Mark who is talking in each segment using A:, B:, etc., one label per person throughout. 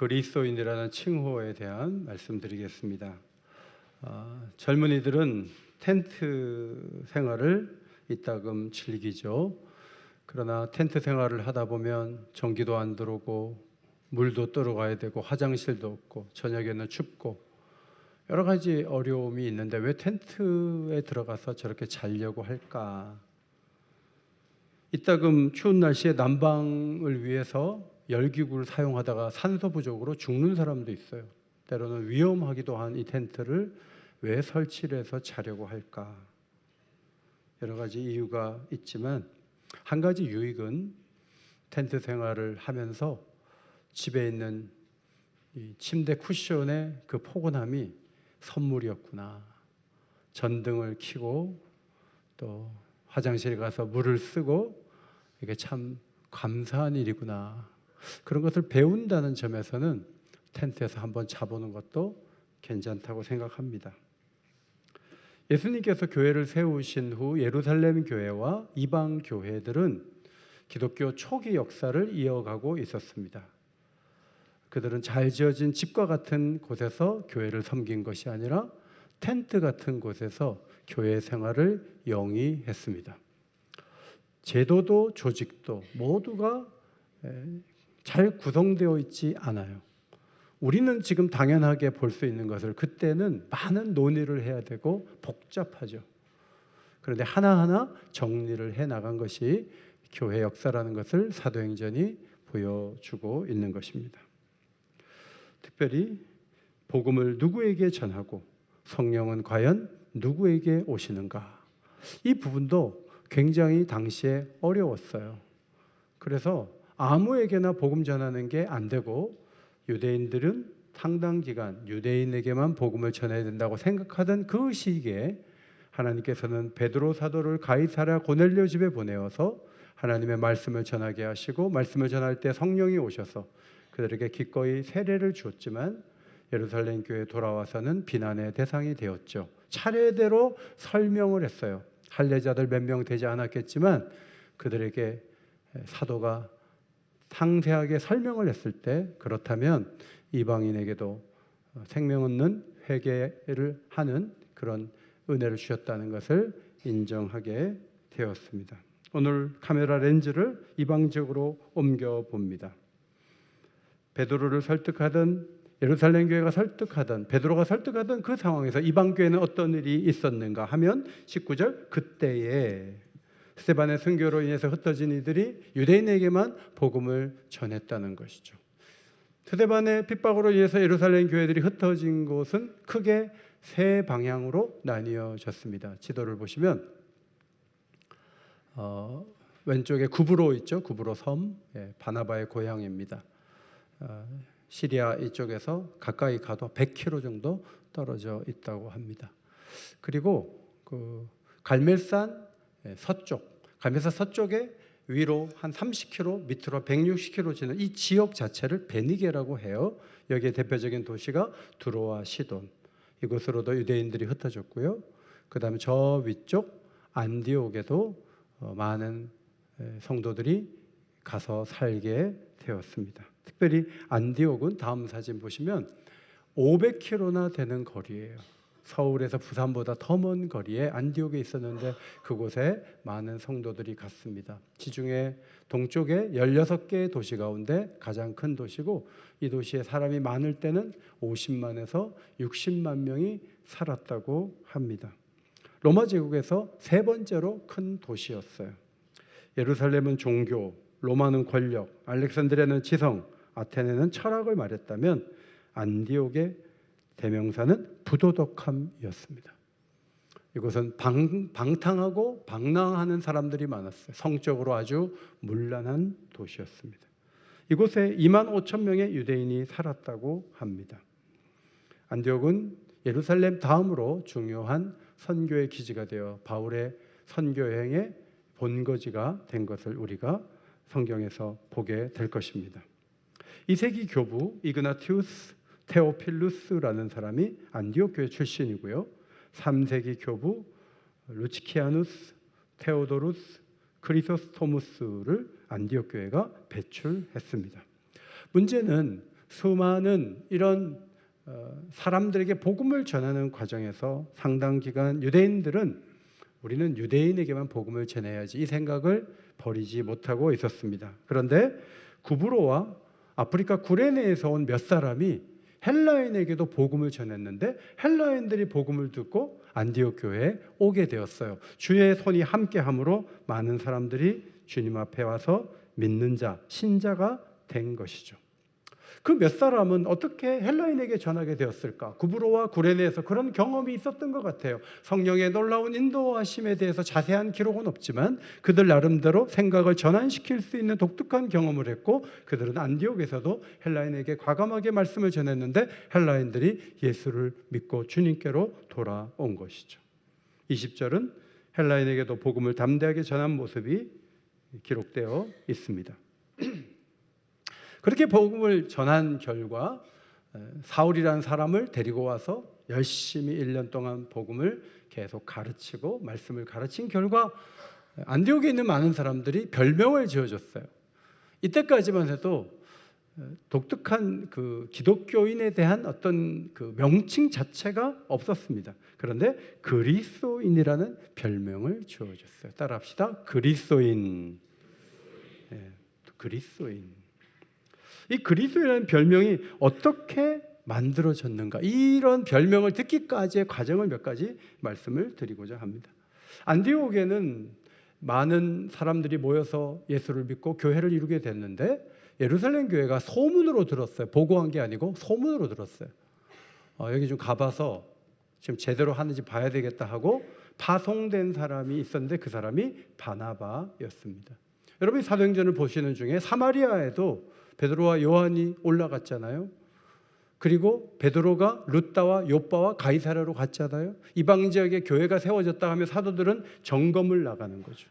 A: 그리스도인이라는 칭호에 대한 말씀드리겠습니다. 아, 젊은이들은 텐트 생활을 이따금 즐기죠. 그러나 텐트 생활을 하다 보면 전기도 안 들어오고 물도 떨어가야 되고 화장실도 없고 저녁에는 춥고 여러 가지 어려움이 있는데 왜 텐트에 들어가서 저렇게 자려고 할까? 이따금 추운 날씨에 난방을 위해서 열기구를 사용하다가 산소 부족으로 죽는 사람도 있어요. 때로는 위험하기도 한 이 텐트를 왜 설치를 해서 자려고 할까? 여러 가지 이유가 있지만 한 가지 유익은 텐트 생활을 하면서 집에 있는 이 침대 쿠션의 그 포근함이 선물이었구나. 전등을 켜고 또 화장실 가서 물을 쓰고 이게 참 감사한 일이구나. 그런 것을 배운다는 점에서는 텐트에서 한번 자보는 것도 괜찮다고 생각합니다. 예수님께서 교회를 세우신 후 예루살렘 교회와 이방 교회들은 기독교 초기 역사를 이어가고 있었습니다. 그들은 잘 지어진 집과 같은 곳에서 교회를 섬긴 것이 아니라 텐트 같은 곳에서 교회 생활을 영위했습니다. 제도도 조직도 모두가 잘 구성되어 있지 않아요. 우리는 지금 당연하게 볼 수 있는 것을 그때는 많은 논의를 해야 되고 복잡하죠. 그런데 하나하나 정리를 해 나간 것이 교회 역사라는 것을 사도행전이 보여주고 있는 것입니다. 특별히 복음을 누구에게 전하고 성령은 과연 누구에게 오시는가? 이 부분도 굉장히 당시에 어려웠어요. 그래서 아무에게나 복음 전하는 게 안 되고 유대인들은 상당 기간 유대인에게만 복음을 전해야 된다고 생각하던 그 시기에 하나님께서는 베드로 사도를 가이사랴 고넬료 집에 보내어서 하나님의 말씀을 전하게 하시고 말씀을 전할 때 성령이 오셔서 그들에게 기꺼이 세례를 주었지만 예루살렘 교회에 돌아와서는 비난의 대상이 되었죠. 차례대로 설명을 했어요. 할례자들 몇 명 되지 않았겠지만 그들에게 사도가 상세하게 설명을 했을 때 그렇다면 이방인에게도 생명 없는 회개를 하는 그런 은혜를 주셨다는 것을 인정하게 되었습니다. 오늘 카메라 렌즈를 이방적으로 옮겨 봅니다. 베드로를 설득하던 예루살렘 교회가 설득하던 베드로가 설득하던 그 상황에서 이방 교회는 어떤 일이 있었는가 하면 19절 그때에 스테반의 순교로 인해서 흩어진 이들이 유대인에게만 복음을 전했다는 것이죠. 스테반의 핍박으로 인해서 예루살렘 교회들이 흩어진 곳은 크게 세 방향으로 나뉘어졌습니다. 지도를 보시면 어, 왼쪽에 구브로 있죠. 구브로 섬, 예, 바나바의 고향입니다. 어, 시리아 이쪽에서 가까이 가도 100km 정도 떨어져 있다고 합니다. 그리고 그 갈멜산 예, 서쪽, 갈멜산 서쪽에 위로 한 30km, 밑으로 160km 지는 이 지역 자체를 베니게라고 해요. 여기에 대표적인 도시가 두로와 시돈. 이곳으로도 유대인들이 흩어졌고요. 그다음에 저 위쪽 안디옥에도 어, 많은 성도들이 가서 살게 되었습니다. 특별히 안디옥은 다음 사진 보시면 500km나 되는 거리예요. 서울에서 부산보다 더 먼 거리에 안디옥에 있었는데 그곳에 많은 성도들이 갔습니다. 지중해 동쪽에 16개의 도시 가운데 가장 큰 도시고 이 도시에 사람이 많을 때는 50만에서 60만 명이 살았다고 합니다. 로마 제국에서 세 번째로 큰 도시였어요. 예루살렘은 종교, 로마는 권력, 알렉산드리아는 지성, 아테네는 철학을 말했다면 안디옥의 대명사는 부도덕함이었습니다. 이곳은 방, 방탕하고 방랑하는 사람들이 많았어요. 성적으로 아주 문란한 도시였습니다. 이곳에 2만 5천 명의 유대인이 살았다고 합니다. 안디옥은 예루살렘 다음으로 중요한 선교의 기지가 되어 바울의 선교 여행의 본거지가 된 것을 우리가 성경에서 보게 될 것입니다. 2세기 교부 이그나티우스 테오필루스라는 사람이 안디옥 교회 출신이고요. 3세기 교부 루치키아누스 테오도루스 크리소스토무스를 안디옥 교회가 배출했습니다. 문제는 수많은 이런 어, 사람들에게 복음을 전하는 과정에서 상당 기간 유대인들은 우리는 유대인에게만 복음을 전해야지 이 생각을 버리지 못하고 있었습니다. 그런데 구브로와 아프리카 구레네에서 온 몇 사람이 헬라인에게도 복음을 전했는데 헬라인들이 복음을 듣고 안디옥 교회에 오게 되었어요. 주의 손이 함께함으로 많은 사람들이 주님 앞에 와서 믿는 자, 신자가 된 것이죠. 그 몇 사람은 어떻게 헬라인에게 전하게 되었을까? 구브로와 구레네에서 그런 경험이 있었던 것 같아요. 성령의 놀라운 인도하심에 대해서 자세한 기록은 없지만 그들 나름대로 생각을 전환시킬 수 있는 독특한 경험을 했고 그들은 안디옥에서도 헬라인에게 과감하게 말씀을 전했는데 헬라인들이 예수를 믿고 주님께로 돌아온 것이죠. 20절은 헬라인에게도 복음을 담대하게 전한 모습이 기록되어 있습니다. 그렇게 복음을 전한 결과 사울이라는 사람을 데리고 와서 열심히 1년 동안 복음을 계속 가르치고 말씀을 가르친 결과 안디옥에 있는 많은 사람들이 별명을 지어줬어요. 이때까지만 해도 독특한 그 기독교인에 대한 어떤 그 명칭 자체가 없었습니다. 그런데 그리스도인이라는 별명을 지어줬어요. 따라합시다. 그리스도인. 네, 그리스도인. 이 그리스도라는 별명이 어떻게 만들어졌는가 이런 별명을 듣기까지의 과정을 몇 가지 말씀을 드리고자 합니다. 안디옥에는 많은 사람들이 모여서 예수를 믿고 교회를 이루게 됐는데 예루살렘 교회가 소문으로 들었어요. 보고한 게 아니고 소문으로 들었어요. 어, 여기 좀 가봐서 지금 제대로 하는지 봐야 되겠다 하고 파송된 사람이 있었는데 그 사람이 바나바였습니다. 여러분이 사도행전을 보시는 중에 사마리아에도 베드로와 요한이 올라갔잖아요. 그리고 베드로가 루따와 요빠와 가이사라로 갔잖아요. 이방 지역에 교회가 세워졌다 하면 사도들은 점검을 나가는 거죠.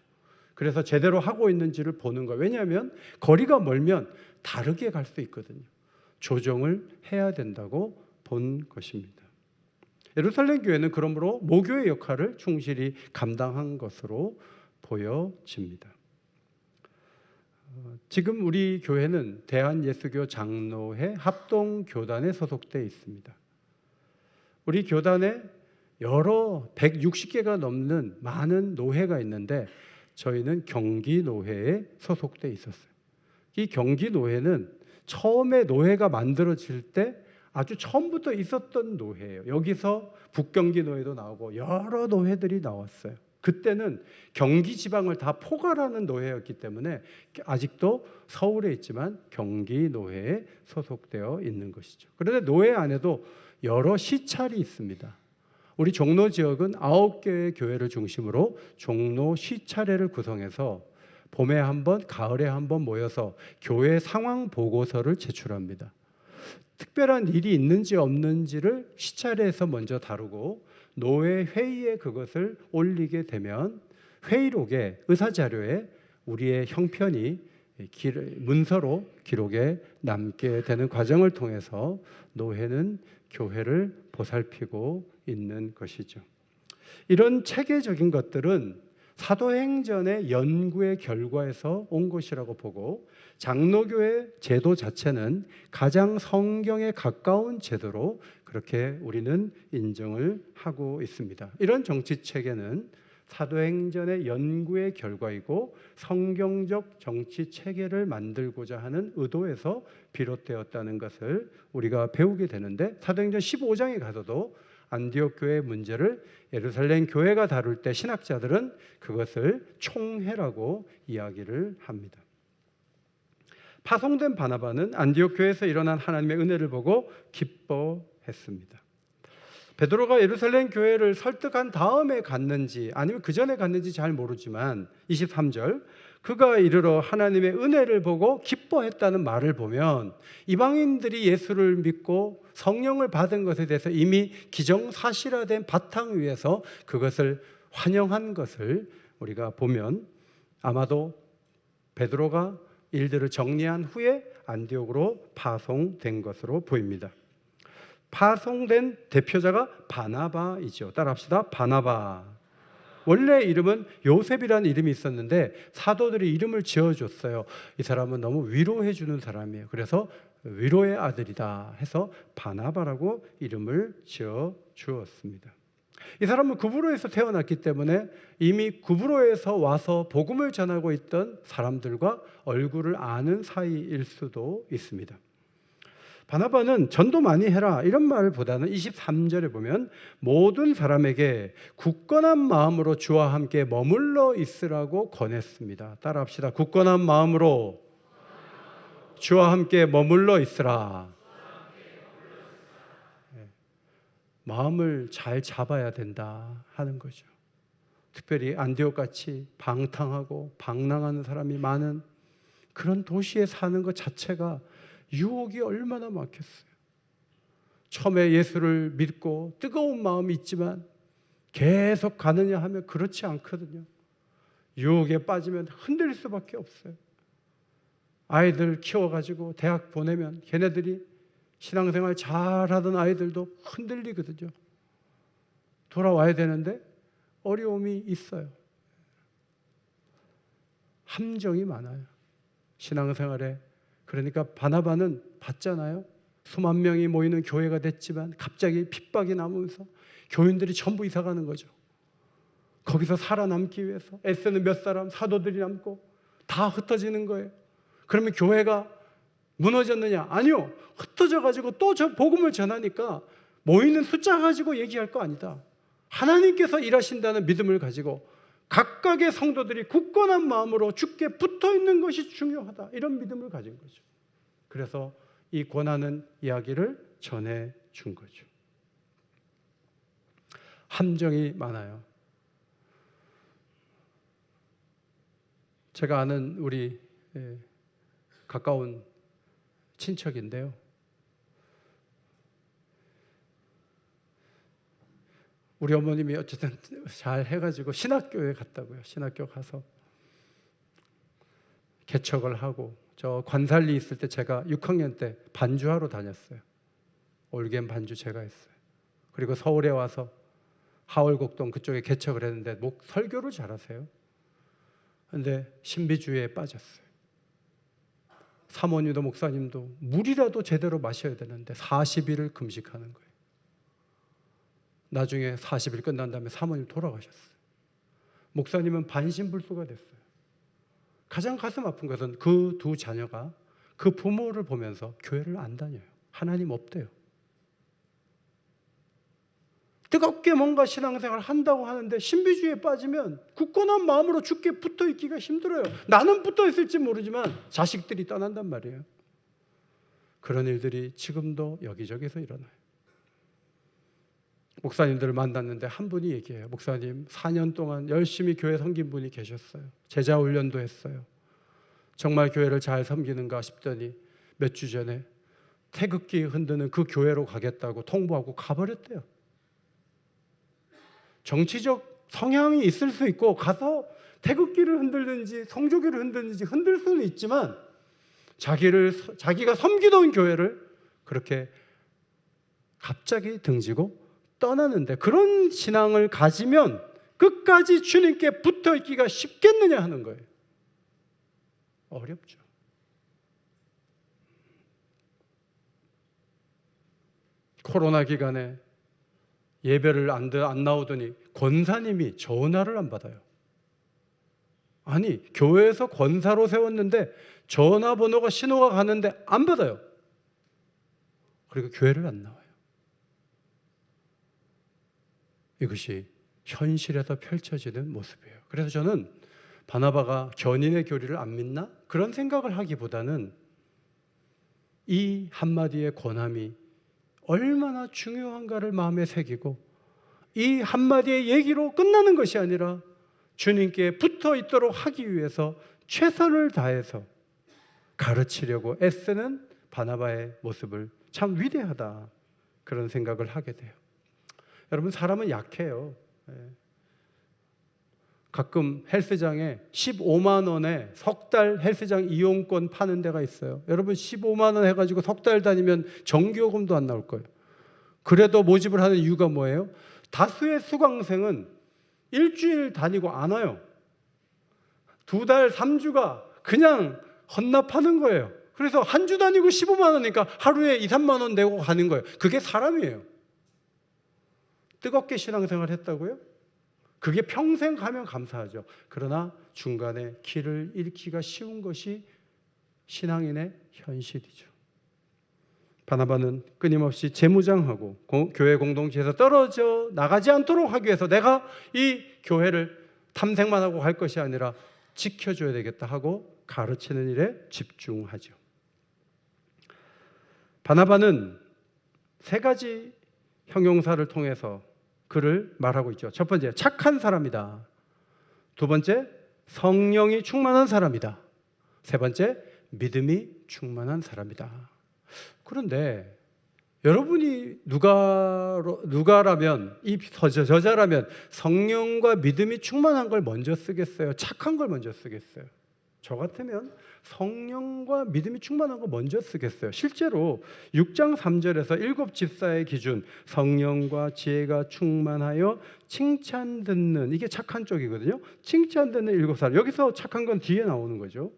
A: 그래서 제대로 하고 있는지를 보는 거예요. 왜냐하면 거리가 멀면 다르게 갈 수 있거든요. 조정을 해야 된다고 본 것입니다. 예루살렘 교회는 그러므로 모교의 역할을 충실히 감당한 것으로 보여집니다. 지금 우리 교회는 대한예수교 장로회 합동교단에 소속되어 있습니다. 우리 교단에 여러 160개가 넘는 많은 노회가 있는데 저희는 경기 노회에 소속되어 있었어요. 이 경기 노회는 처음에 노회가 만들어질 때 아주 처음부터 있었던 노회예요. 여기서 북경기 노회도 나오고 여러 노회들이 나왔어요. 그때는 경기 지방을 다 포괄하는 노회였기 때문에 아직도 서울에 있지만 경기 노회에 소속되어 있는 것이죠. 그런데 노회 안에도 여러 시찰이 있습니다. 우리 종로 지역은 아홉 개의 교회를 중심으로 종로 시찰회를 구성해서 봄에 한 번, 가을에 한 번 모여서 교회 상황 보고서를 제출합니다. 특별한 일이 있는지 없는지를 시찰회에서 먼저 다루고 노회 회의에 그것을 올리게 되면 회의록에 의사 자료에 우리의 형편이 문서로 기록에 남게 되는 과정을 통해서 노회는 교회를 보살피고 있는 것이죠. 이런 체계적인 것들은 사도행전의 연구의 결과에서 온 것이라고 보고 장로교의 제도 자체는 가장 성경에 가까운 제도로 그렇게 우리는 인정을 하고 있습니다. 이런 정치 체계는 사도행전의 연구의 결과이고 성경적 정치 체계를 만들고자 하는 의도에서 비롯되었다는 것을 우리가 배우게 되는데 사도행전 15장에 가서도 안디옥 교회 문제를 예루살렘 교회가 다룰 때 신학자들은 그것을 총회라고 이야기를 합니다. 파송된 바나바는 안디옥 교회에서 일어난 하나님의 은혜를 보고 기뻐했습니다. 베드로가 예루살렘 교회를 설득한 다음에 갔는지 아니면 그 전에 갔는지 잘 모르지만 23절 그가 이르러 하나님의 은혜를 보고 기뻐했다는 말을 보면 이방인들이 예수를 믿고 성령을 받은 것에 대해서 이미 기정사실화된 바탕 위에서 그것을 환영한 것을 우리가 보면 아마도 베드로가 일들을 정리한 후에 안디옥으로 파송된 것으로 보입니다. 파송된 대표자가 바나바이죠. 따라합시다. 바나바. 원래 이름은 요셉이라는 이름이 있었는데 사도들이 이름을 지어줬어요. 이 사람은 너무 위로해 주는 사람이에요. 그래서 위로의 아들이다 해서 바나바라고 이름을 지어 주었습니다. 이 사람은 구브로에서 태어났기 때문에 이미 구브로에서 와서 복음을 전하고 있던 사람들과 얼굴을 아는 사이일 수도 있습니다. 바나바는 전도 많이 해라 이런 말보다는 23절에 보면 모든 사람에게 굳건한 마음으로 주와 함께 머물러 있으라고 권했습니다. 따라합시다. 굳건한 마음으로 주와 함께 머물러 있으라. 네. 마음을 잘 잡아야 된다 하는 거죠. 특별히 안디옥 같이 방탕하고 방랑하는 사람이 많은 그런 도시에 사는 것 자체가 유혹이 얼마나 많겠어요. 처음에 예수를 믿고 뜨거운 마음이 있지만 계속 가느냐 하면 그렇지 않거든요. 유혹에 빠지면 흔들릴 수밖에 없어요. 아이들 키워가지고 대학 보내면 걔네들이 신앙생활 잘하던 아이들도 흔들리거든요. 돌아와야 되는데 어려움이 있어요. 함정이 많아요. 신앙생활에 그러니까 바나바는 봤잖아요. 수만 명이 모이는 교회가 됐지만 갑자기 핍박이 나면서 교인들이 전부 이사 가는 거죠. 거기서 살아남기 위해서 애쓰는 몇 사람 사도들이 남고 다 흩어지는 거예요. 그러면 교회가 무너졌느냐? 아니요. 흩어져 가지고 또 저 복음을 전하니까 모이는 숫자 가지고 얘기할 거 아니다. 하나님께서 일하신다는 믿음을 가지고 각각의 성도들이 굳건한 마음으로 주께 붙어 있는 것이 중요하다. 이런 믿음을 가진 거죠. 그래서 이 권하는 이야기를 전해 준 거죠. 함정이 많아요. 제가 아는 우리 예, 가까운 친척인데요. 우리 어머님이 어쨌든 잘 해가지고 신학교에 갔다고요. 신학교 가서 개척을 하고 저 관살리 있을 때 제가 6학년 때 반주하러 다녔어요. 올겐 반주 제가 했어요. 그리고 서울에 와서 하월곡동 그쪽에 개척을 했는데 목 설교를 잘하세요. 근데 신비주의에 빠졌어요. 사모님도 목사님도 물이라도 제대로 마셔야 되는데 40일을 금식하는 거예요. 나중에 40일 끝난 다음에 사모님 돌아가셨어요. 목사님은 반신불수가 됐어요. 가장 가슴 아픈 것은 그 두 자녀가 그 부모를 보면서 교회를 안 다녀요. 하나님 없대요. 뜨겁게 뭔가 신앙생활 한다고 하는데 신비주의에 빠지면 굳건한 마음으로 죽게 붙어 있기가 힘들어요. 나는 붙어 있을지 모르지만 자식들이 떠난단 말이에요. 그런 일들이 지금도 여기저기서 일어나요. 목사님들을 만났는데 한 분이 얘기해요. 목사님, 4년 동안 열심히 교회 섬긴 분이 계셨어요. 제자 훈련도 했어요. 정말 교회를 잘 섬기는가 싶더니 몇 주 전에 태극기 흔드는 그 교회로 가겠다고 통보하고 가버렸대요. 정치적 성향이 있을 수 있고 가서 태극기를 흔들든지 성조기를 흔들든지 흔들 수는 있지만 자기를 자기가 섬기던 교회를 그렇게 갑자기 등지고 떠나는데 그런 신앙을 가지면 끝까지 주님께 붙어 있기가 쉽겠느냐 하는 거예요. 어렵죠. 코로나 기간에 예배를 안, 안 나오더니 권사님이 전화를 안 받아요. 아니, 교회에서 권사로 세웠는데 전화번호가 신호가 가는데 안 받아요. 그리고 교회를 안 나와요. 이것이 현실에서 펼쳐지는 모습이에요. 그래서 저는 바나바가 견인의 교리를 안 믿나? 그런 생각을 하기보다는 이 한마디의 권함이 얼마나 중요한가를 마음에 새기고 이 한마디의 얘기로 끝나는 것이 아니라 주님께 붙어 있도록 하기 위해서 최선을 다해서 가르치려고 애쓰는 바나바의 모습을 참 위대하다 그런 생각을 하게 돼요. 여러분 사람은 약해요. 예. 가끔 헬스장에 15만 원에 석 달 헬스장 이용권 파는 데가 있어요. 여러분 15만 원 해가지고 석 달 다니면 정기요금도 안 나올 거예요. 그래도 모집을 하는 이유가 뭐예요? 다수의 수강생은 일주일 다니고 안 와요. 두 달, 삼 주가 그냥 헌납하는 거예요. 그래서 한 주 다니고 15만 원이니까 하루에 2, 3만 원 내고 가는 거예요. 그게 사람이에요. 뜨겁게 신앙생활 했다고요? 그게 평생 가면 감사하죠. 그러나 중간에 길을 잃기가 쉬운 것이 신앙인의 현실이죠. 바나바는 끊임없이 재무장하고 고- 교회 공동체에서 떨어져 나가지 않도록 하기 위해서 내가 이 교회를 탐색만 하고 갈 것이 아니라 지켜줘야 되겠다 하고 가르치는 일에 집중하죠. 바나바는 세 가지 형용사를 통해서 그를 말하고 있죠. 첫 번째, 착한 사람이다. 두 번째, 성령이 충만한 사람이다. 세 번째, 믿음이 충만한 사람이다. 그런데 여러분이 누가 누가라면 이 저자- 저자라면 성령과 믿음이 충만한 걸 먼저 쓰겠어요. 착한 걸 먼저 쓰겠어요. 저 같으면 성령과 믿음이 충만한 거 먼저 쓰겠어요. 실제로 6장 3절에서 일곱 집사의 기준 성령과 지혜가 충만하여 칭찬 듣는 이게 착한 쪽이거든요. 칭찬 듣는 일곱 사람. 여기서 착한 건 뒤에 나오는 거죠.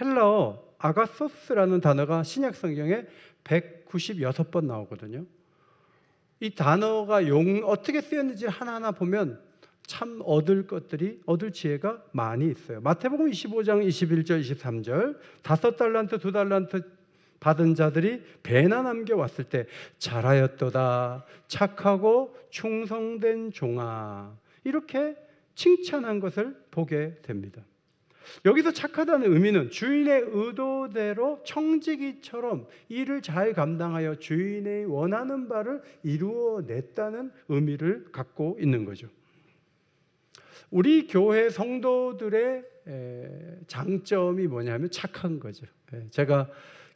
A: 헬라어 아가소스라는 단어가 신약 성경에 196번 나오거든요. 이 단어가 용 어떻게 쓰였는지 하나하나 보면 참 얻을 것들이 얻을 지혜가 많이 있어요. 마태복음 25장 21절 23절 다섯 달란트 두 달란트 받은 자들이 배나 남겨 왔을 때 잘하였도다 착하고 충성된 종아 이렇게 칭찬한 것을 보게 됩니다. 여기서 착하다는 의미는 주인의 의도대로 청지기처럼 일을 잘 감당하여 주인의 원하는 바를 이루어냈다는 의미를 갖고 있는 거죠. 우리 교회 성도들의 에, 장점이 뭐냐면 착한 거죠. 예, 제가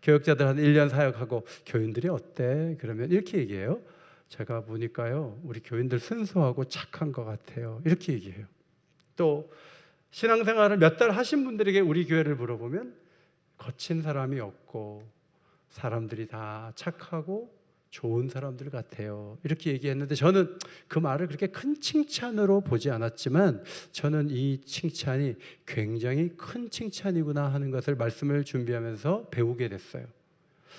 A: 교역자들 한 1년 사역하고 교인들이 어때? 그러면 이렇게 얘기해요. 제가 보니까요. 우리 교인들 순수하고 착한 것 같아요. 이렇게 얘기해요. 또 신앙생활을 몇 달 하신 분들에게 우리 교회를 물어보면 거친 사람이 없고 사람들이 다 착하고 좋은 사람들 같아요. 이렇게 얘기했는데 저는 그 말을 그렇게 큰 칭찬으로 보지 않았지만 저는 이 칭찬이 굉장히 큰 칭찬이구나 하는 것을 말씀을 준비하면서 배우게 됐어요.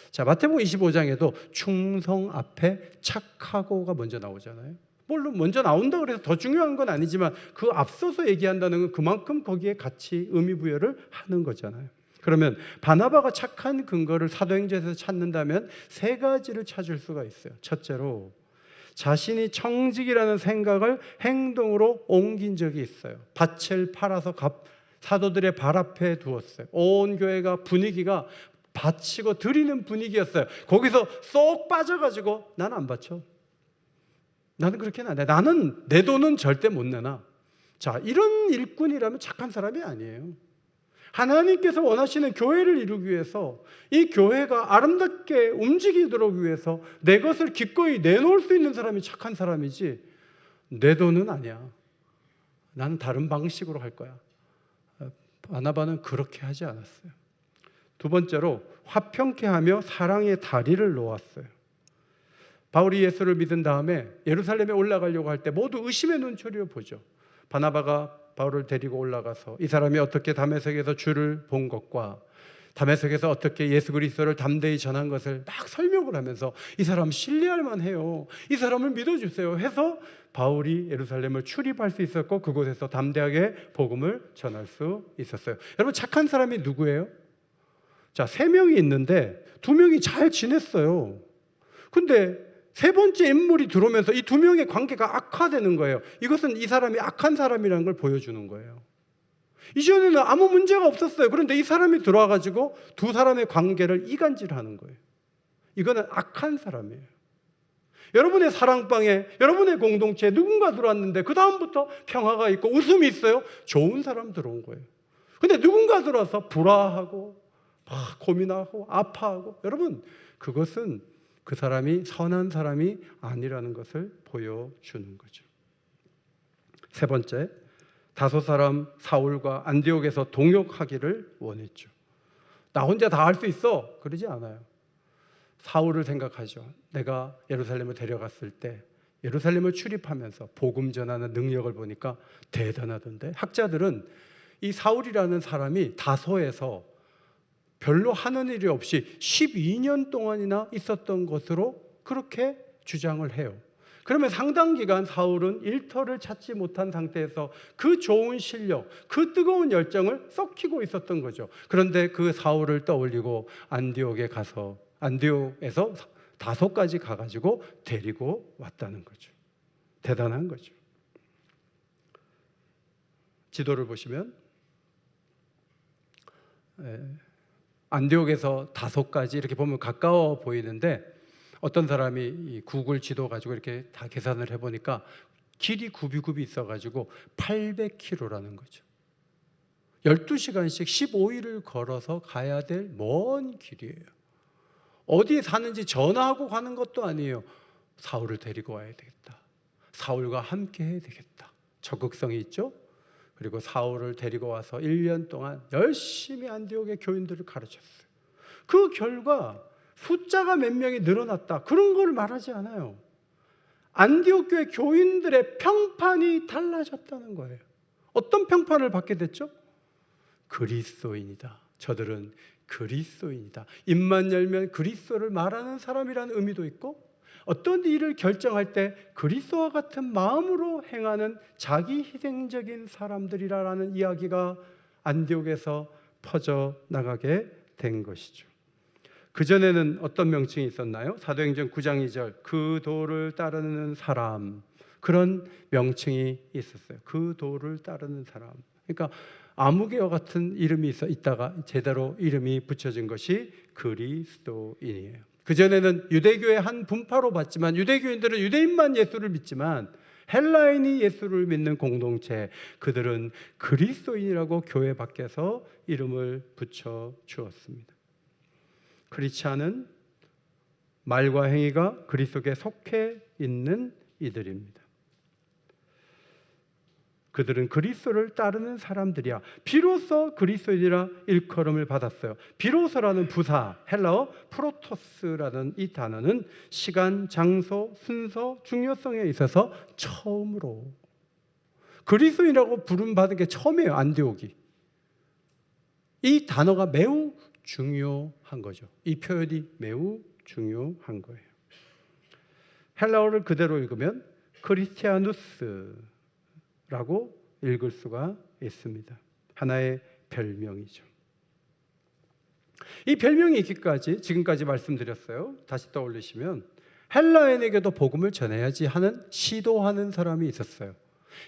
A: 자, 마태복음 25장에도 충성 앞에 착하고가 먼저 나오잖아요. 물론 먼저 나온다 그래서 더 중요한 건 아니지만 그 앞서서 얘기한다는 건 그만큼 거기에 같이 의미 부여를 하는 거잖아요. 그러면 바나바가 착한 근거를 사도행전에서 찾는다면 세 가지를 찾을 수가 있어요. 첫째로 자신이 청직이라는 생각을 행동으로 옮긴 적이 있어요. 밭을 팔아서 갑- 사도들의 발 앞에 두었어요. 온 교회가 분위기가 바치고 드리는 분위기였어요. 거기서 쏙 빠져가지고 나는 안 바쳐. 나는 그렇게는 안 해. 나는 내 돈은 절대 못 내놔. 자, 이런 일꾼이라면 착한 사람이 아니에요. 하나님께서 원하시는 교회를 이루기 위해서 이 교회가 아름답게 움직이도록 위해서 내 것을 기꺼이 내놓을 수 있는 사람이 착한 사람이지 내 돈은 아니야. 나는 다른 방식으로 할 거야. 바나바는 그렇게 하지 않았어요. 두 번째로 화평케 하며 사랑의 다리를 놓았어요. 바울이 예수를 믿은 다음에 예루살렘에 올라가려고 할 때 모두 의심의 눈초리로 보죠. 바나바가 바울을 데리고 올라가서 이 사람이 어떻게 담에색에서 주를 본 것과 담에색에서 어떻게 예수 그리스도를 담대히 전한 것을 막 설명을 하면서 이 사람 신뢰할 만해요. 이 사람을 믿어주세요. 해서 바울이 예루살렘을 출입할 수 있었고 그곳에서 담대하게 복음을 전할 수 있었어요. 여러분 착한 사람이 누구예요? 자, 세 명이 있는데 두 명이 잘 지냈어요. 근데 세 번째 인물이 들어오면서 이 두 명의 관계가 악화되는 거예요. 이것은 이 사람이 악한 사람이라는 걸 보여주는 거예요. 이전에는 아무 문제가 없었어요. 그런데 이 사람이 들어와 가지고 두 사람의 관계를 이간질하는 거예요. 이거는 악한 사람이에요. 여러분의 사랑방에, 여러분의 공동체에 누군가 들어왔는데 그 다음부터 평화가 있고 웃음이 있어요. 좋은 사람 들어온 거예요. 근데 누군가 들어와서 불화하고 막 고민하고 아파하고 여러분 그것은 그 사람이 선한 사람이 아니라는 것을 보여주는 거죠. 세 번째, 다섯 사람 사울과 안디옥에서 동역하기를 원했죠. 나 혼자 다 할 수 있어. 그러지 않아요. 사울을 생각하죠. 내가 예루살렘을 데려갔을 때 예루살렘을 출입하면서 복음 전하는 능력을 보니까 대단하던데 학자들은 이 사울이라는 사람이 다소에서 별로 하는 일이 없이 12년 동안이나 있었던 것으로 그렇게 주장을 해요. 그러면 상당 기간 사울은 일터를 찾지 못한 상태에서 그 좋은 실력, 그 뜨거운 열정을 썩히고 있었던 거죠. 그런데 그 사울을 떠올리고 안디옥에 가서 안디옥에서 다소까지 가가지고 데리고 왔다는 거죠. 대단한 거죠. 지도를 보시면 에, 안디옥에서 다소까지 이렇게 보면 가까워 보이는데 어떤 사람이 이 구글 지도 가지고 이렇게 다 계산을 해보니까 길이 굽이굽이 있어가지고 800km라는 거죠. 12시간씩 15일을 걸어서 가야 될 먼 길이에요. 어디에 사는지 전화하고 가는 것도 아니에요. 사울을 데리고 와야 되겠다. 사울과 함께 해야 되겠다. 적극성이 있죠? 그리고 사울을 데리고 와서 1년 동안 열심히 안디옥의 교인들을 가르쳤어요. 그 결과 숫자가 몇 명이 늘어났다. 그런 걸 말하지 않아요. 안디옥 교회 교인들의 평판이 달라졌다는 거예요. 어떤 평판을 받게 됐죠? 그리스도인이다. 저들은 그리스도인이다. 입만 열면 그리스도를 말하는 사람이라는 의미도 있고 어떤 일을 결정할 때 그리스도와 같은 마음으로 행하는 자기 희생적인 사람들이라는 이야기가 안디옥에서 퍼져 나가게 된 것이죠. 그 전에는 어떤 명칭이 있었나요? 사도행전 9장 2절 그 도를 따르는 사람 그런 명칭이 있었어요. 그 도를 따르는 사람. 그러니까 아무개와 같은 이름이 있어 있다가 제대로 이름이 붙여진 것이 그리스도인이에요. 그 전에는 유대교의 한 분파로 봤지만 유대교인들은 유대인만 예수를 믿지만 헬라인이 예수를 믿는 공동체 그들은 그리스도인이라고 교회 밖에서 이름을 붙여 주었습니다. 그렇지 않은 말과 행위가 그리스도에 속해 있는 이들입니다. 그들은 그리스도를 따르는 사람들이야. 비로소 그리스도인이라 일컬음을 받았어요. 비로소라는 부사 헬라어 프로토스라는 이 단어는 시간, 장소, 순서, 중요성에 있어서 처음으로 그리스도인이라고 부름 받은 게 처음이에요. 안디옥이. 이 단어가 매우 중요한 거죠. 이 표현이 매우 중요한 거예요. 헬라어를 그대로 읽으면 크리스티아누스 라고 읽을 수가 있습니다. 하나의 별명이죠. 이 별명이 있기까지 지금까지 말씀드렸어요. 다시 떠올리시면 헬라인에게도 복음을 전해야지 하는 시도하는 사람이 있었어요.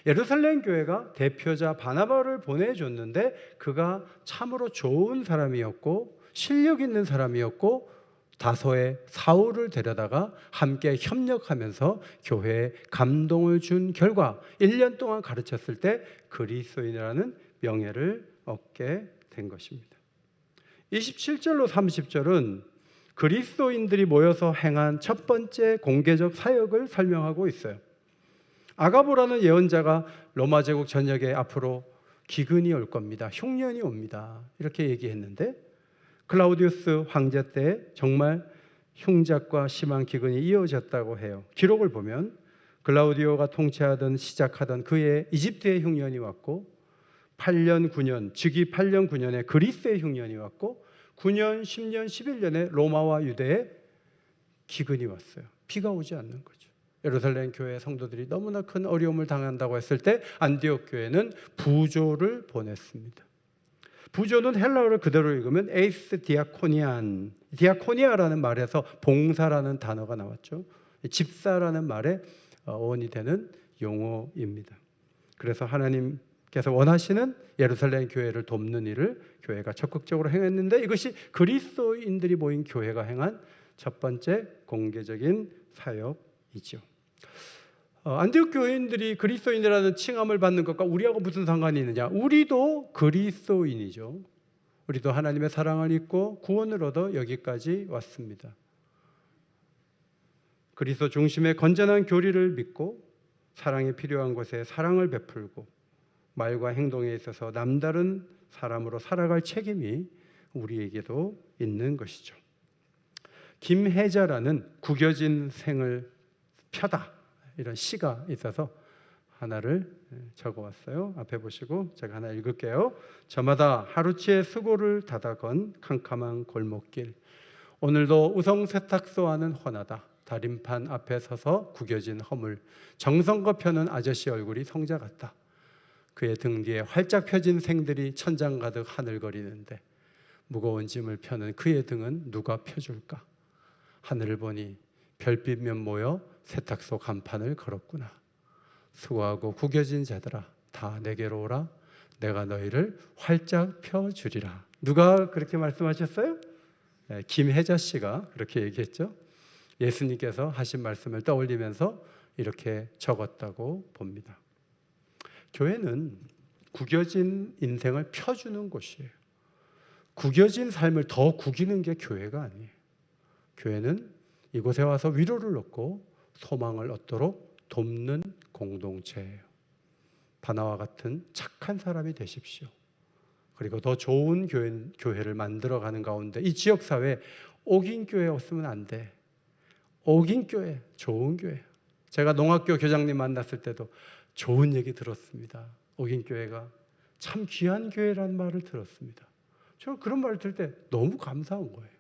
A: 예루살렘 교회가 대표자 바나바를 보내줬는데 그가 참으로 좋은 사람이었고 실력 있는 사람이었고 다소의 사울을 데려다가 함께 협력하면서 교회에 감동을 준 결과 1년 동안 가르쳤을 때 그리스도인이라는 명예를 얻게 된 것입니다. 27절로 30절은 그리스도인들이 모여서 행한 첫 번째 공개적 사역을 설명하고 있어요. 아가보라는 예언자가 로마 제국 전역에 앞으로 기근이 올 겁니다. 흉년이 옵니다. 이렇게 얘기했는데 클라우디우스 황제 때 정말 흉작과 심한 기근이 이어졌다고 해요. 기록을 보면 클라우디오가 통치하던 시작하던 그해 이집트의 흉년이 왔고 8년 9년 즉위 8년 9년에 그리스의 흉년이 왔고 9년 10년 11년에 로마와 유대에 기근이 왔어요. 비가 오지 않는 거죠. 예루살렘 교회 성도들이 너무나 큰 어려움을 당한다고 했을 때 안디옥 교회는 부조를 보냈습니다. 부조는 헬라어를 그대로 읽으면 에이스 디아코니안, 디아코니아라는 말에서 봉사라는 단어가 나왔죠. 집사라는 말의 어원이 되는 용어입니다. 그래서 하나님께서 원하시는 예루살렘 교회를 돕는 일을 교회가 적극적으로 행했는데 이것이 그리스도인들이 모인 교회가 행한 첫 번째 공개적인 사역이죠. 어, 안디옥 교인들이 그리스도인이라는 칭함을 받는 것과 우리하고 무슨 상관이 있느냐? 우리도 그리스도인이죠. 우리도 하나님의 사랑을 입고 구원을 얻어 여기까지 왔습니다. 그리스도 중심의 건전한 교리를 믿고 사랑이 필요한 곳에 사랑을 베풀고 말과 행동에 있어서 남다른 사람으로 살아갈 책임이 우리에게도 있는 것이죠. 김혜자라는 구겨진 생을 펴다 이런 시가 있어서 하나를 적어 왔어요. 앞에 보시고 제가 하나 읽을게요. 저마다 하루치의 수고를 닫아 건 캄캄한 골목길 오늘도 우성 세탁소 안은 훤하다. 다림판 앞에 서서 구겨진 허물 정성껏 펴는 아저씨 얼굴이 성자 같다. 그의 등 뒤에 활짝 펴진 생들이 천장 가득 하늘거리는데 무거운 짐을 펴는 그의 등은 누가 펴줄까? 하늘을 보니 별빛면 모여 세탁소 간판을 걸었구나. 수고하고 구겨진 자들아 다 내게로 오라. 내가 너희를 활짝 펴주리라. 누가 그렇게 말씀하셨어요? 네, 김혜자 씨가 그렇게 얘기했죠. 예수님께서 하신 말씀을 떠올리면서 이렇게 적었다고 봅니다. 교회는 구겨진 인생을 펴주는 곳이에요. 구겨진 삶을 더 구기는 게 교회가 아니에요. 교회는 이곳에 와서 위로를 얻고 소망을 얻도록 돕는 공동체예요. 바나와 같은 착한 사람이 되십시오. 그리고 더 좋은 교회, 교회를 만들어가는 가운데 이 지역 사회 옥인 교회 없으면 안 돼. 옥인 교회, 좋은 교회. 제가 농학교 교장님 만났을 때도 좋은 얘기 들었습니다. 옥인 교회가 참 귀한 교회라는 말을 들었습니다. 저 그런 말을 들을 때 너무 감사한 거예요.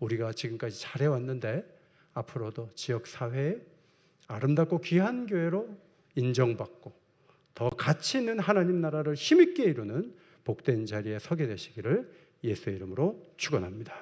A: 우리가 지금까지 잘해왔는데 앞으로도 지역 사회에 아름답고 귀한 교회로 인정받고 더 가치 있는 하나님 나라를 힘있게 이루는 복된 자리에 서게 되시기를 예수의 이름으로 축원합니다.